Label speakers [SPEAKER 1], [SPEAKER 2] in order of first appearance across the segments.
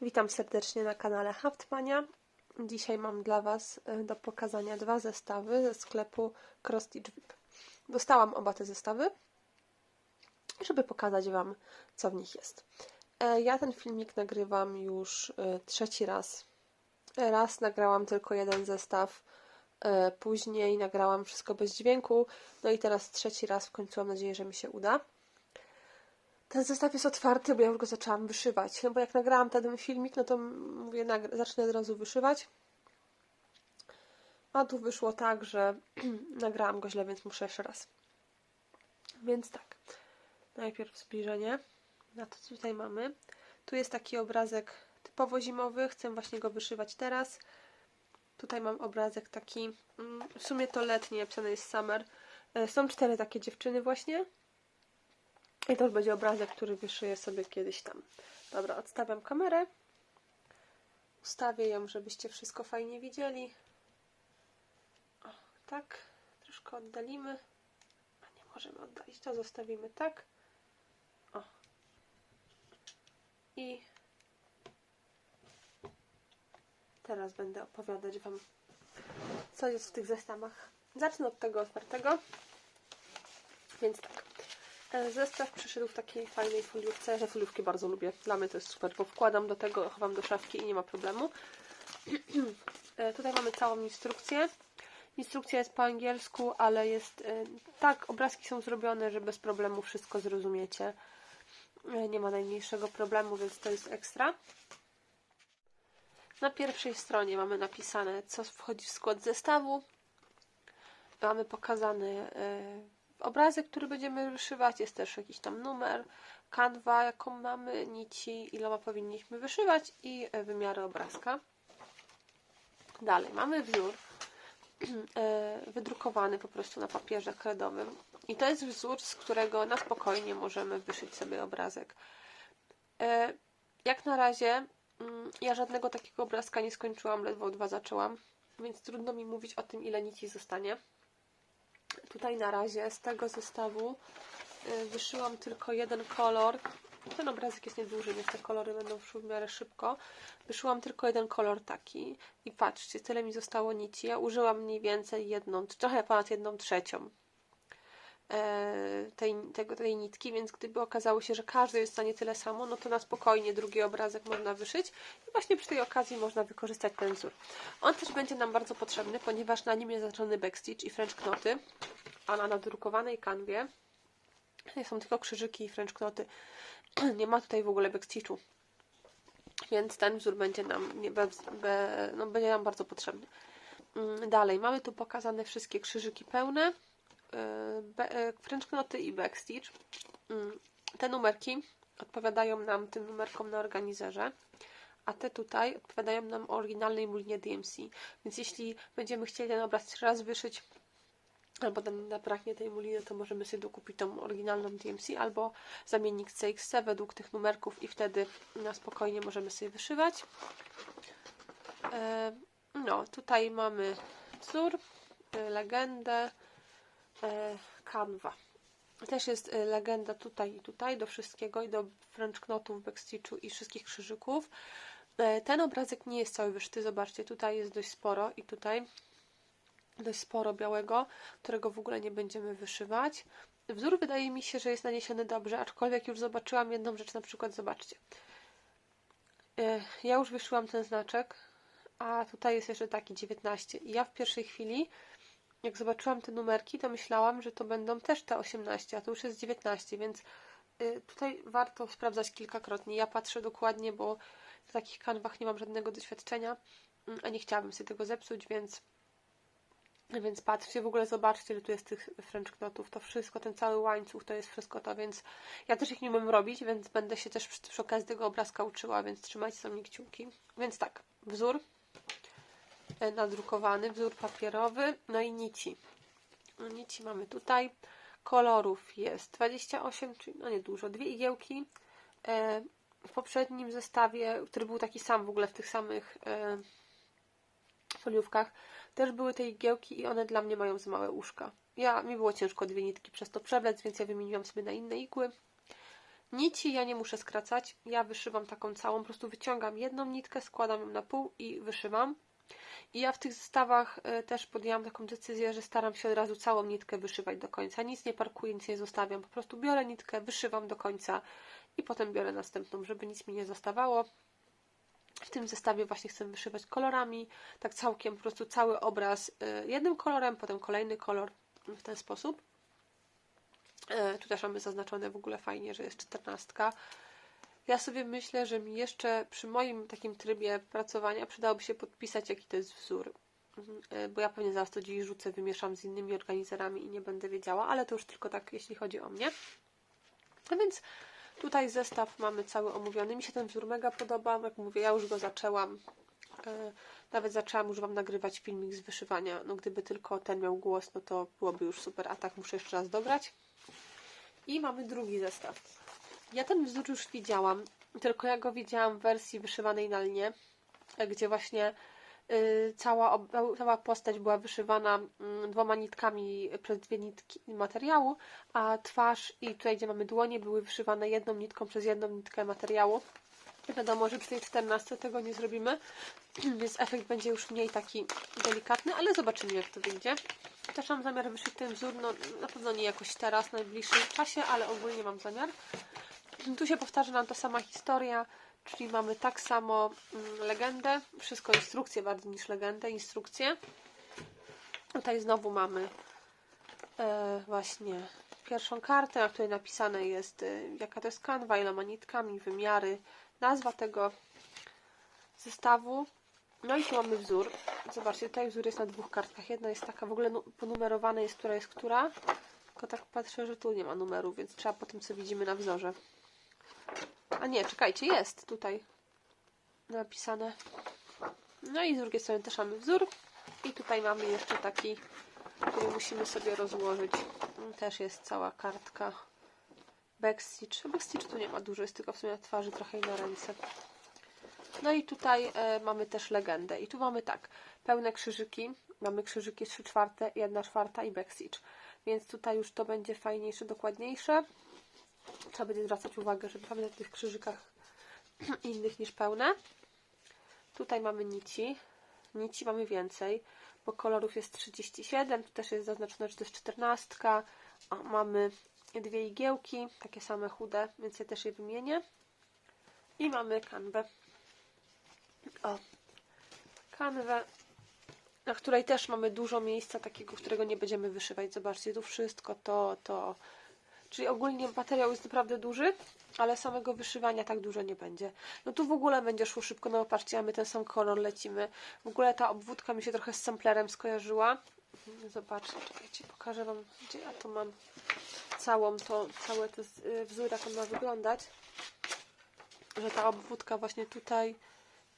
[SPEAKER 1] Witam serdecznie na kanale Haftmania. Dzisiaj mam dla Was e, do pokazania dwa zestawy ze sklepu Cross Stitch. Dostałam oba te zestawy, żeby pokazać Wam, co w nich jest. E, Ja ten filmik nagrywam już e, trzeci raz. Raz nagrałam tylko jeden zestaw, później nagrałam wszystko bez dźwięku, no i teraz trzeci raz, w końcu mam nadzieję, że mi się uda. Ten zestaw jest otwarty, bo ja już go zaczęłam wyszywać. No bo jak nagrałam ten filmik, no to mówię, zacznę od razu wyszywać. A tu wyszło tak, że nagrałam go źle, więc muszę jeszcze raz. Więc tak. Najpierw zbliżenie na to, co tutaj mamy. Tu jest taki obrazek typowo zimowy. Chcę właśnie go wyszywać teraz. Tutaj mam obrazek taki, mm, w sumie to letni, napisane jest summer. E, Są cztery takie dziewczyny właśnie. I to już będzie obrazek, który wyszyję sobie kiedyś tam. Dobra, odstawiam kamerę. Ustawię ją, żebyście wszystko fajnie widzieli. O, tak. Troszkę oddalimy. A nie możemy oddalić, to zostawimy tak. O. I teraz będę opowiadać Wam, co jest w tych zestawach. Zacznę od tego otwartego. Więc tak. E, Zestaw przyszedł w takiej fajnej foliówce. Ja foliówki bardzo lubię. Dla mnie to jest super, bo wkładam do tego, chowam do szafki i nie ma problemu. E, Tutaj mamy całą instrukcję. Instrukcja jest po angielsku, ale jest e, tak, obrazki są zrobione, że bez problemu wszystko zrozumiecie. Nie ma najmniejszego problemu, więc to jest ekstra. Na pierwszej stronie mamy napisane, co wchodzi w skład zestawu. Mamy pokazany e, obrazek, który będziemy wyszywać. Jest też jakiś tam numer, kanwa, jaką mamy, nici, iloma powinniśmy wyszywać i e, wymiary obrazka. Dalej mamy wzór e, wydrukowany po prostu na papierze kredowym. I to jest wzór, z którego na spokojnie możemy wyszyć sobie obrazek. E, Jak na razie mm, ja żadnego takiego obrazka nie skończyłam, ledwo dwa zaczęłam, więc trudno mi mówić o tym, ile nici zostanie. Tutaj na razie z tego zestawu y, wyszyłam tylko jeden kolor. Ten obrazek jest nieduży, więc te kolory będą szły w miarę szybko. Wyszyłam tylko jeden kolor taki i patrzcie, tyle mi zostało nici. Ja użyłam mniej więcej jedną, trochę ponad jedną trzecią tej, tego, tej nitki, więc gdyby okazało się, że każdy jest w stanie tyle samo, no to na spokojnie drugi obrazek można wyszyć i właśnie przy tej okazji można wykorzystać ten wzór. On też będzie nam bardzo potrzebny, ponieważ na nim jest zaznaczony backstitch i french knoty, a na nadrukowanej kanwie są tylko krzyżyki i french knoty. Nie ma tutaj w ogóle backstitchu. Więc ten wzór będzie nam, nie, be, be, no, będzie nam bardzo potrzebny. Mm, Dalej, mamy tu pokazane wszystkie krzyżyki pełne, e, e, French knoty i backstitch. Mm, Te numerki odpowiadają nam tym numerkom na organizerze, a te tutaj odpowiadają nam oryginalnej mulinie DMC. Więc jeśli będziemy chcieli ten obraz jeszcze raz wyszyć, albo nam zabraknie tej muliny, to możemy sobie dokupić tą oryginalną DMC albo zamiennik CXC według tych numerków i wtedy na spokojnie możemy sobie wyszywać. E, No, tutaj mamy wzór, e, legendę, e, kanwa. Też jest e, legenda tutaj i tutaj do wszystkiego i do French knotów, backstitchu i wszystkich krzyżyków. E, Ten obrazek nie jest cały wyszyty, zobaczcie, tutaj jest dość sporo i tutaj dość sporo białego, którego w ogóle nie będziemy wyszywać. Wzór wydaje mi się, że jest naniesiony dobrze, aczkolwiek już zobaczyłam jedną rzecz, na przykład zobaczcie. Ja już wyszyłam ten znaczek, a tutaj jest jeszcze taki 19. I ja w pierwszej chwili, jak zobaczyłam te numerki, to myślałam, że to będą też te 18, a to już jest 19, więc y, tutaj warto sprawdzać kilkakrotnie. Ja patrzę dokładnie, bo w takich kanwach nie mam żadnego doświadczenia, mm, a nie chciałabym sobie tego zepsuć, więc więc patrzcie, w ogóle zobaczcie, ile tu jest tych French knotów. To wszystko, ten cały łańcuch, to jest wszystko to, więc ja też ich nie umiem robić, więc będę się też przy, przy okazji tego obrazka uczyła, więc trzymajcie sobie kciuki. Więc tak, wzór nadrukowany, wzór papierowy, no i nici. Nici mamy tutaj. Kolorów jest 28, czyli no niedużo, dwie igiełki. E, W poprzednim zestawie, który był taki sam w ogóle w tych samych e, foliówkach, też były te igiełki i one dla mnie mają za małe uszka. Ja, mi było ciężko dwie nitki przez to przeblec, więc ja wymieniłam sobie na inne igły. Nici ja nie muszę skracać, ja wyszywam taką całą, po prostu wyciągam jedną nitkę, składam ją na pół i wyszywam. I ja w tych zestawach y, też podjęłam taką decyzję, że staram się od razu całą nitkę wyszywać do końca. Nic nie parkuję, nic nie zostawiam. Po prostu biorę nitkę, wyszywam do końca i potem biorę następną, żeby nic mi nie zostawało. W tym zestawie właśnie chcę wyszywać kolorami, tak całkiem po prostu cały obraz y, jednym kolorem, potem kolejny kolor w ten sposób. Y, Tu też mamy zaznaczone w ogóle fajnie, że jest czternastka. Ja sobie myślę, że mi jeszcze przy moim takim trybie pracowania przydałoby się podpisać, jaki to jest wzór. Mhm, y, Bo ja pewnie zaraz to gdzieś rzucę, wymieszam z innymi organizerami i nie będę wiedziała, ale to już tylko tak, jeśli chodzi o mnie. A więc tutaj zestaw mamy cały omówiony. Mi się ten wzór mega podoba. Jak mówię, ja już go zaczęłam. E, Nawet zaczęłam już Wam nagrywać filmik z wyszywania. No gdyby tylko ten miał głos, no to byłoby już super. A tak muszę jeszcze raz dobrać. I mamy drugi zestaw. Ja ten wzór już widziałam, tylko ja go widziałam w wersji wyszywanej na lnie, gdzie właśnie y, cała, cała postać była wyszywana mm, dwoma nitkami przez dwie nitki materiału, a twarz i tutaj, gdzie mamy dłonie, były wyszywane jedną nitką przez jedną nitkę materiału. Wiadomo, że przy tej 14 tego nie zrobimy, więc efekt będzie już mniej taki delikatny, ale zobaczymy jak to wyjdzie. Też mam zamiar wyszyć ten wzór, no na pewno nie jakoś teraz, w najbliższym czasie, ale ogólnie mam zamiar. Tu się powtarza nam ta sama historia, czyli mamy tak samo mm, legendę, wszystko instrukcje bardziej niż legendę, instrukcje. Tutaj znowu mamy e, właśnie pierwszą kartę, na której napisane jest e, jaka to jest kanwa, iloma nitkami, wymiary, nazwa tego zestawu. No i tu mamy wzór. Zobaczcie, tutaj wzór jest na dwóch kartkach. Jedna jest taka w ogóle nu- ponumerowana jest, która jest która. Tylko tak patrzę, że tu nie ma numeru, więc trzeba po tym, co widzimy na wzorze. A nie, czekajcie, jest tutaj napisane. No i z drugiej strony też mamy wzór. I tutaj mamy jeszcze taki, który musimy sobie rozłożyć. Też jest cała kartka. Backstitch. Backstitch tu nie ma dużo, jest tylko w sumie na twarzy trochę i na ręce. No i tutaj e, mamy też legendę. I tu mamy tak, pełne krzyżyki. Mamy krzyżyki 3 czwarte, 1 czwarta i backstitch. Więc tutaj już to będzie fajniejsze, dokładniejsze. Trzeba będzie zwracać uwagę, żeby pamiętać o tych krzyżykach innych niż pełne. Tutaj mamy nici. Nici mamy więcej, bo kolorów jest 37. Tu też jest zaznaczone, że to jest 14. A mamy dwie igiełki, takie same chude, więc ja też je wymienię. I mamy kanwę. O, kanwę, na której też mamy dużo miejsca takiego, którego nie będziemy wyszywać. Zobaczcie, tu wszystko to, to. Czyli ogólnie materiał jest naprawdę duży, ale samego wyszywania tak dużo nie będzie. No tu w ogóle będzie szło szybko, no patrzcie, a my ten sam kolor lecimy. W ogóle ta obwódka mi się trochę z samplerem skojarzyła. Zobaczcie, czekajcie, pokażę Wam, gdzie ja to mam całą to, całe te y, wzór, jak on ma wyglądać. Że ta obwódka właśnie tutaj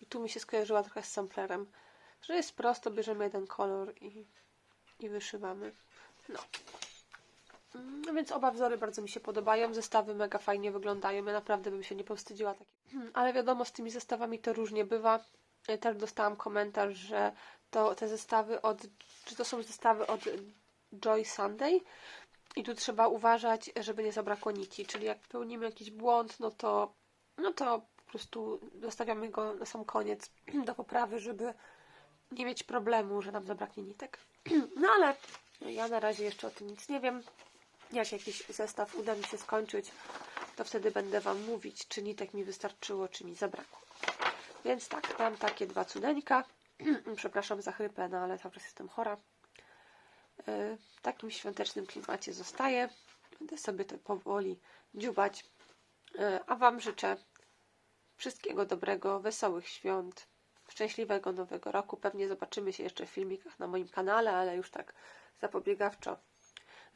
[SPEAKER 1] i tu mi się skojarzyła trochę z samplerem. Że jest prosto, bierzemy jeden kolor i, i wyszywamy. No. No więc oba wzory bardzo mi się podobają. Zestawy mega fajnie wyglądają. Ja naprawdę bym się nie powstydziła. Tak. Ale wiadomo, z tymi zestawami to różnie bywa. Też dostałam komentarz, że to te zestawy od. Czy to są zestawy od Joy Sunday? I tu trzeba uważać, żeby nie zabrakło nici. Czyli jak popełnimy jakiś błąd, no to, no to po prostu zostawiamy go na sam koniec do poprawy, żeby nie mieć problemu, że nam zabraknie nitek. No ale ja na razie jeszcze o tym nic nie wiem. Jak jakiś zestaw uda mi się skończyć, to wtedy będę Wam mówić, czy nitek mi wystarczyło, czy mi zabrakło. Więc tak, mam takie dwa cudeńka. Przepraszam za chrypę, no ale cały jestem chora. Yy, W takim świątecznym klimacie zostaję. Będę sobie to powoli dziubać. Yy, A Wam życzę wszystkiego dobrego, wesołych świąt, szczęśliwego nowego roku. Pewnie zobaczymy się jeszcze w filmikach na moim kanale, ale już tak zapobiegawczo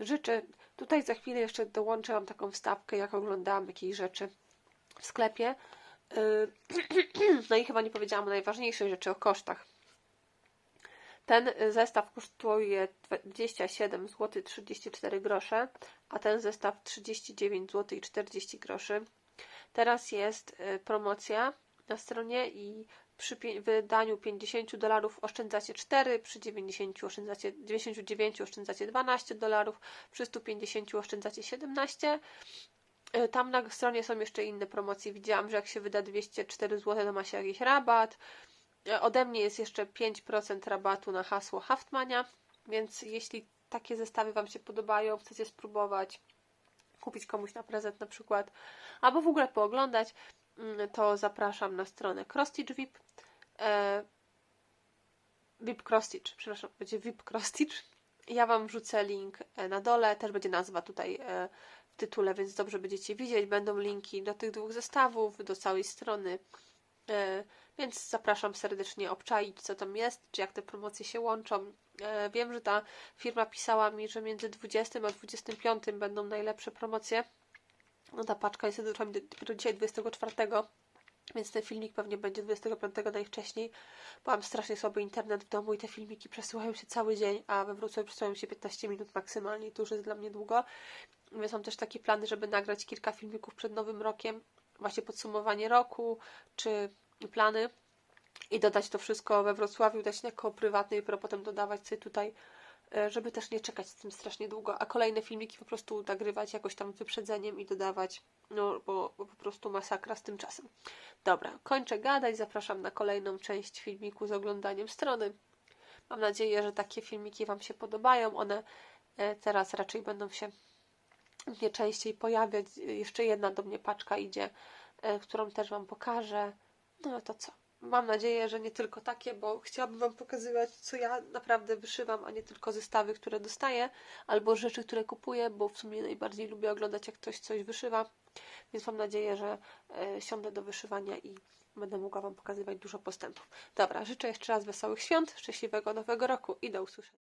[SPEAKER 1] życzę. Tutaj za chwilę jeszcze dołączę Wam taką wstawkę, jak oglądałam jakieś rzeczy w sklepie. Yy, No i chyba nie powiedziałam najważniejszej rzeczy, o kosztach. Ten zestaw kosztuje 27 zł 34 grosze, a ten zestaw 39 zł 40 groszy. Teraz jest y, promocja na stronie i przy wydaniu 50 dolarów oszczędzacie 4, przy 90 oszczędzacie, 99 oszczędzacie 12 dolarów, przy 150 oszczędzacie 17. E, Tam na stronie są jeszcze inne promocje. Widziałam, że jak się wyda 204 zł, to ma się jakiś rabat. E, Ode mnie jest jeszcze 5% rabatu na hasło Haftmania, więc jeśli takie zestawy Wam się podobają, chcecie spróbować, kupić komuś na prezent na przykład, albo w ogóle pooglądać, mm, to zapraszam na stronę Crosstitch. E, VIP Crosstitch, przepraszam, będzie VIP Crosstitch. Ja Wam wrzucę link e, na dole, też będzie nazwa tutaj e, w tytule, więc dobrze będziecie widzieć. Będą linki do tych dwóch zestawów, do całej strony. E, Więc zapraszam serdecznie obczaić, co tam jest, czy jak te promocje się łączą. E, Wiem, że ta firma pisała mi, że między 20 a 25 będą najlepsze promocje. No ta paczka jest dopiero dzisiaj 24, więc ten filmik pewnie będzie 25 najwcześniej. Bo mam strasznie słaby internet w domu i te filmiki przesyłają się cały dzień, a we Wrocławiu przesyłają się 15 minut maksymalnie i to już jest dla mnie długo. Więc mam też takie plany, żeby nagrać kilka filmików przed Nowym Rokiem, właśnie podsumowanie roku, czy plany i dodać to wszystko we Wrocławiu, dać jako prywatny i potem dodawać sobie tutaj, żeby też nie czekać z tym strasznie długo, a kolejne filmiki po prostu nagrywać jakoś tam wyprzedzeniem i dodawać, no bo, bo po prostu masakra z tym czasem. Dobra, kończę gadać, zapraszam na kolejną część filmiku z oglądaniem strony. Mam nadzieję, że takie filmiki Wam się podobają. One e, teraz raczej będą się mnie częściej pojawiać. Jeszcze jedna do mnie paczka idzie, e, którą też Wam pokażę. No to co? Mam nadzieję, że nie tylko takie, bo chciałabym Wam pokazywać, co ja naprawdę wyszywam, a nie tylko zestawy, które dostaję, albo rzeczy, które kupuję, bo w sumie najbardziej lubię oglądać, jak ktoś coś wyszywa. Więc mam nadzieję, że e, siądę do wyszywania i będę mogła Wam pokazywać dużo postępów. Dobra, życzę jeszcze raz wesołych świąt, szczęśliwego nowego roku i do usłyszenia.